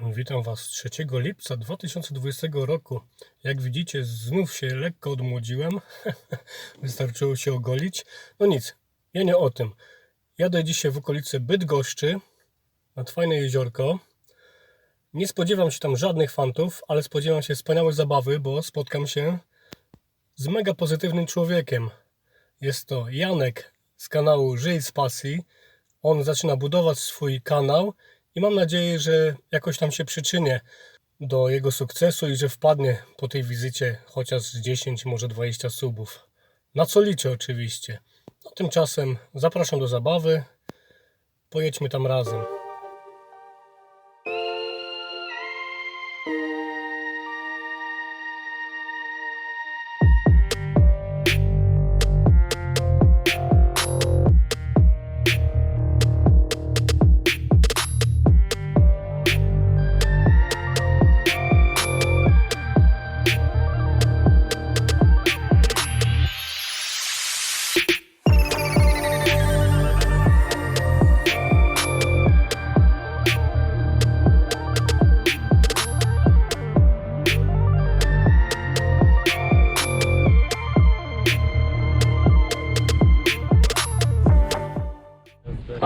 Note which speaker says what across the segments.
Speaker 1: Witam Was 3 lipca 2020 roku. Jak widzicie, znów się lekko odmłodziłem. Wystarczyło się ogolić. No nic, ja nie o tym. Jadę dzisiaj w okolice Bydgoszczy nad fajne jeziorko. Nie spodziewam się tam żadnych fantów, ale spodziewam się wspaniałej zabawy, bo spotkam się z mega pozytywnym człowiekiem. Jest to Janek z kanału Żyj z Pasji. On zaczyna budować swój kanał i mam nadzieję, że jakoś tam się przyczynię do jego sukcesu i że wpadnie po tej wizycie chociaż 10, może 20 subów. Na co liczę oczywiście. No, tymczasem zapraszam do zabawy. Pojedźmy tam razem.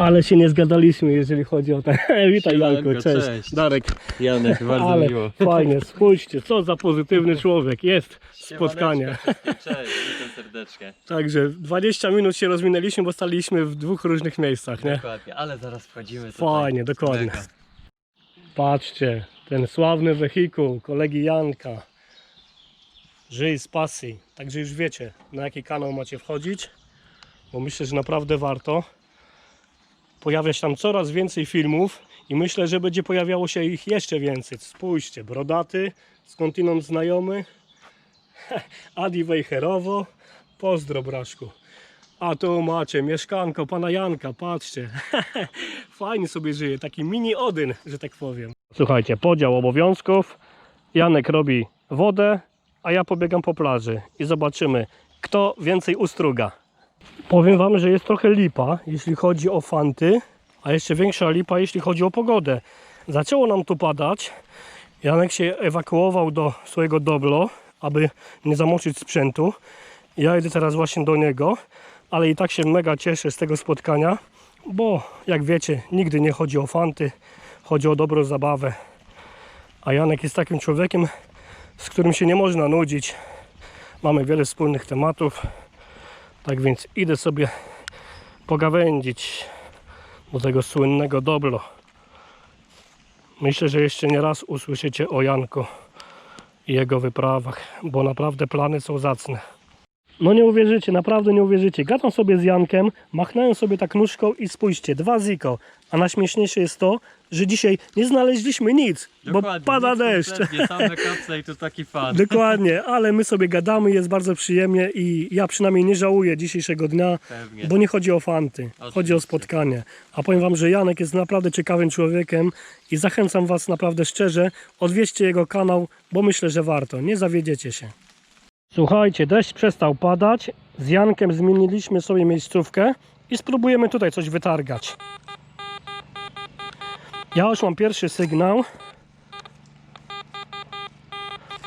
Speaker 1: Ale się nie zgadaliśmy, jeżeli chodzi o te. Witaj Janko, cześć.
Speaker 2: cześć.
Speaker 1: Darek,
Speaker 2: Janek, bardzo
Speaker 1: ale
Speaker 2: miło.
Speaker 1: fajnie, spójrzcie, co za pozytywny człowiek. Jest spotkanie.
Speaker 2: Cześć, witam serdecznie.
Speaker 1: Także 20 minut się rozminęliśmy, bo staliśmy w dwóch różnych miejscach, nie?
Speaker 2: Dokładnie, ale zaraz wchodzimy tutaj.
Speaker 1: Fajnie, dokładnie.
Speaker 2: Mega.
Speaker 1: Patrzcie, ten sławny wehikuł kolegi Janka. Żyj z pasji. Także już wiecie, na jaki kanał macie wchodzić, bo myślę, że naprawdę warto. Pojawia się tam coraz więcej filmów i myślę, że będzie pojawiało się ich jeszcze więcej. Spójrzcie, Brodaty, skądinąd znajomy, Adi Wejherowo, pozdro Braszku. A tu macie mieszkanko pana Janka, patrzcie. Fajnie sobie żyje, taki mini Odyn, że tak powiem. Słuchajcie, podział obowiązków. Janek robi wodę, a ja pobiegam po plaży i zobaczymy, kto więcej ustruga. Powiem wam, że jest trochę lipa, jeśli chodzi o fanty, a jeszcze większa lipa, jeśli chodzi o pogodę. Zaczęło nam tu padać. Janek się ewakuował do swojego doblo, aby nie zamoczyć sprzętu. Ja idę teraz właśnie do niego, ale i tak się mega cieszę z tego spotkania, bo jak wiecie, nigdy nie chodzi o fanty, chodzi o dobrą zabawę. A Janek jest takim człowiekiem, z którym się nie można nudzić. Mamy wiele wspólnych tematów, tak więc idę sobie pogawędzić do tego słynnego doblo. Myślę, że jeszcze nie raz usłyszycie o Janku i jego wyprawach, bo naprawdę plany są zacne. No nie uwierzycie, naprawdę nie uwierzycie. Gadam sobie z Jankiem, machnąłem sobie tak nóżką i spójrzcie, dwa ziko. A najśmieszniejsze jest to, że dzisiaj nie znaleźliśmy nic, bo
Speaker 2: Dokładnie,
Speaker 1: pada
Speaker 2: nic
Speaker 1: deszcz.
Speaker 2: Same kapsle i tu taki fan.
Speaker 1: Dokładnie, ale my sobie gadamy, jest bardzo przyjemnie i ja przynajmniej nie żałuję dzisiejszego dnia,
Speaker 2: Pewnie.
Speaker 1: bo nie chodzi o fanty, chodzi o
Speaker 2: Oczywiście.
Speaker 1: spotkanie. A powiem Wam, że Janek jest naprawdę ciekawym człowiekiem i zachęcam Was naprawdę szczerze, odwieźcie jego kanał, bo myślę, że warto, nie zawiedziecie się. Słuchajcie, deszcz przestał padać, z Jankiem zmieniliśmy sobie miejscówkę i spróbujemy tutaj coś wytargać. Ja już mam pierwszy sygnał.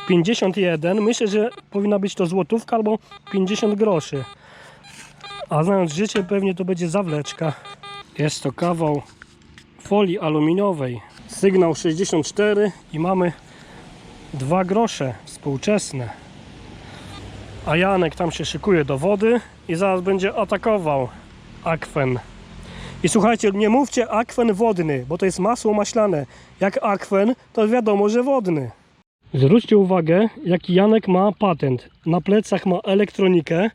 Speaker 1: 51. Myślę, że powinna być to złotówka albo 50 groszy. A znając życie, pewnie to będzie zawleczka. Jest to kawał folii aluminiowej. Sygnał 64 i mamy 2 grosze współczesne. A Janek tam się szykuje do wody i zaraz będzie atakował akwen. I słuchajcie, nie mówcie akwen wodny, bo to jest masło maślane. Jak akwen, to wiadomo, że wodny. Zwróćcie uwagę, jaki Janek ma patent. Na plecach ma elektronikę,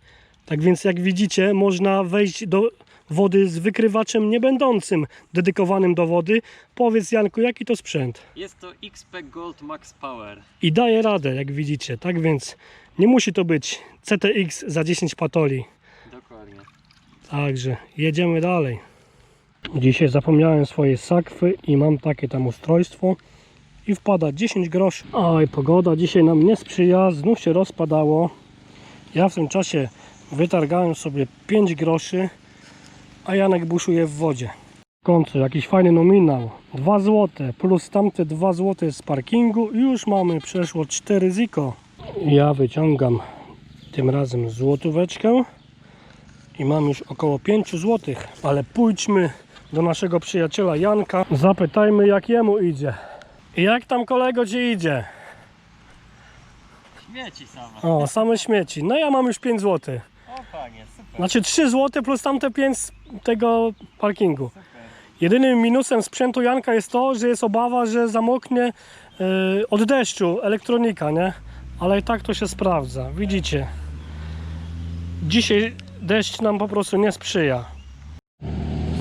Speaker 1: tak więc jak widzicie, można wejść do wody z wykrywaczem niebędącym dedykowanym do wody. Powiedz Janku, jaki to sprzęt?
Speaker 2: Jest to XP Gold Max Power.
Speaker 1: I daje radę, jak widzicie. Tak więc nie musi to być CTX za 10 patoli.
Speaker 2: Dokładnie.
Speaker 1: Także jedziemy dalej. Dzisiaj zapomniałem swojej sakwy i mam takie tam ustrojstwo i wpada 10 groszy. Oj, pogoda dzisiaj nam nie sprzyja, znów się rozpadało. Ja w tym czasie wytargałem sobie 5 groszy, a Janek buszuje w wodzie. końcu jakiś fajny nominał. 2 zł plus tamte 2 zł z parkingu. i Już mamy przeszło 4 ziko. Ja wyciągam tym razem złotóweczkę i mam już około 5 zł. Ale pójdźmy do naszego przyjaciela Janka. Zapytajmy jak jemu idzie. I jak tam kolego ci idzie?
Speaker 2: Śmieci sama.
Speaker 1: O, same śmieci. No ja mam już 5 zł.
Speaker 2: O panie, super,
Speaker 1: Znaczy 3 zł plus tamte 5 z tego parkingu. Jedynym minusem sprzętu Janka jest to, że jest obawa, że zamoknie yy, od deszczu elektronika, nie? Ale i tak to się sprawdza. Widzicie. Dzisiaj deszcz nam po prostu nie sprzyja.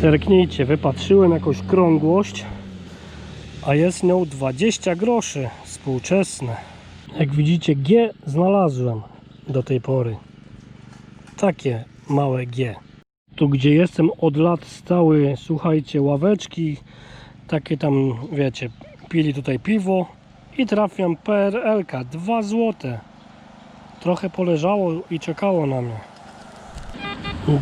Speaker 1: Zerknijcie, wypatrzyłem jakąś krągłość, a jest nią 20 groszy współczesne. Jak widzicie, G znalazłem do tej pory. Takie małe G. Tu gdzie jestem od lat stały, słuchajcie, ławeczki, takie tam, wiecie, pili tutaj piwo i trafiam PRL-ka, 2 złote. Trochę poleżało i czekało na mnie.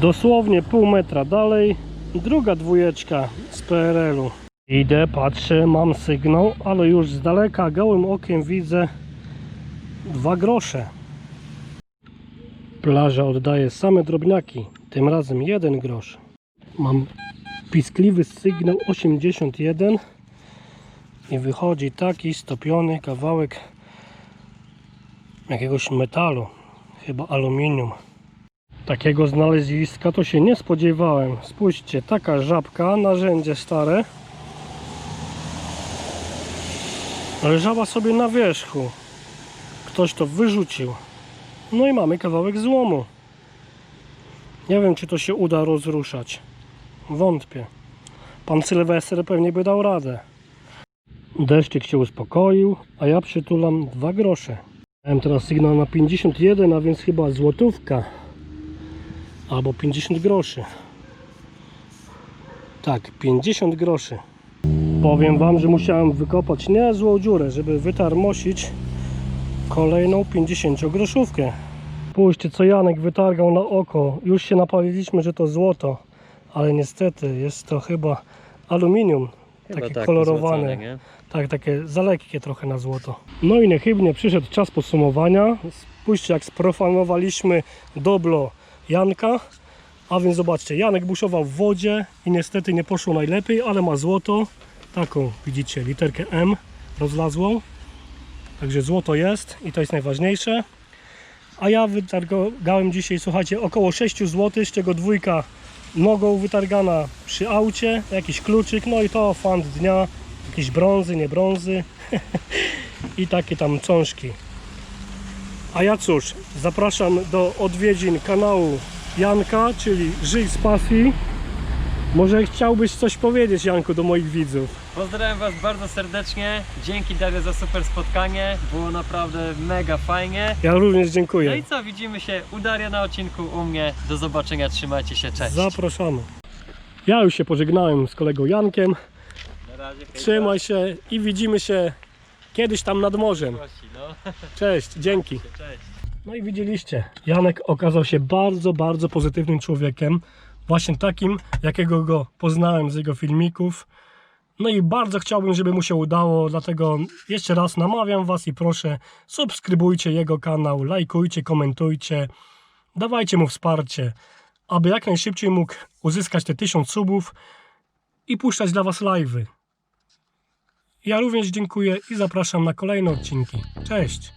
Speaker 1: Dosłownie pół metra dalej, druga dwójeczka z PRL-u. Idę, patrzę, mam sygnał, ale już z daleka gołym okiem widzę dwa grosze. Plaża oddaje same drobniaki, tym razem jeden grosz. Mam piskliwy sygnał 81 i wychodzi taki stopiony kawałek jakiegoś metalu, chyba aluminium. Takiego znaleziska to się nie spodziewałem. Spójrzcie, taka żabka, narzędzie stare. Leżała sobie na wierzchu. Ktoś to wyrzucił. No i mamy kawałek złomu. Nie wiem, czy to się uda rozruszać. Wątpię. Pan Sylwester pewnie by dał radę. Deszczyk się uspokoił, a ja przytulam dwa grosze. Miałem teraz sygnał na 51, a więc chyba złotówka. Albo 50 groszy. Tak, 50 groszy. Powiem wam, że musiałem wykopać niezłą dziurę, żeby wytarmosić kolejną 50 groszówkę. Spójrzcie co Janek wytargał na oko. Już się napaliliśmy, że to złoto, ale niestety jest to chyba aluminium. takie
Speaker 2: tak,
Speaker 1: kolorowane. Tak, takie zalekkie trochę na złoto. No i niechybnie przyszedł czas podsumowania. Spójrzcie jak sprofanowaliśmy doblo Janka. A więc zobaczcie, Janek buszował w wodzie i niestety nie poszło najlepiej, ale ma złoto. Taką widzicie literkę M rozlazłą. Także złoto jest i to jest najważniejsze. A ja wytargałem dzisiaj, słuchajcie, około 6 zł, z czego dwójka nogą wytargana przy aucie, jakiś kluczyk, no i to fan dnia, jakieś brązy, nie brązy i takie tam czążki. A ja cóż, zapraszam do odwiedzin kanału Janka, czyli Żyj z pasji. Może chciałbyś coś powiedzieć, Janku, do moich widzów?
Speaker 2: Pozdrawiam Was bardzo serdecznie. Dzięki Dario za super spotkanie. Było naprawdę mega fajnie.
Speaker 1: Ja również
Speaker 2: No
Speaker 1: dziękuję.
Speaker 2: i co, widzimy się u Daria na odcinku, u mnie. Do zobaczenia, trzymajcie się, cześć.
Speaker 1: Zapraszamy. Ja już się pożegnałem z kolegą Jankiem.
Speaker 2: Na razie,
Speaker 1: Trzymaj się i widzimy się kiedyś tam nad morzem.
Speaker 2: No,
Speaker 1: Cześć, dzięki. No i widzieliście, Janek okazał się bardzo, bardzo pozytywnym człowiekiem. Właśnie takim, jakiego go poznałem z jego filmików. No i bardzo chciałbym, żeby mu się udało, dlatego jeszcze raz namawiam Was i proszę, subskrybujcie jego kanał, lajkujcie, komentujcie, dawajcie mu wsparcie, aby jak najszybciej mógł uzyskać te 1000 subów i puszczać dla Was live'y. Ja również dziękuję i zapraszam na kolejne odcinki. Cześć!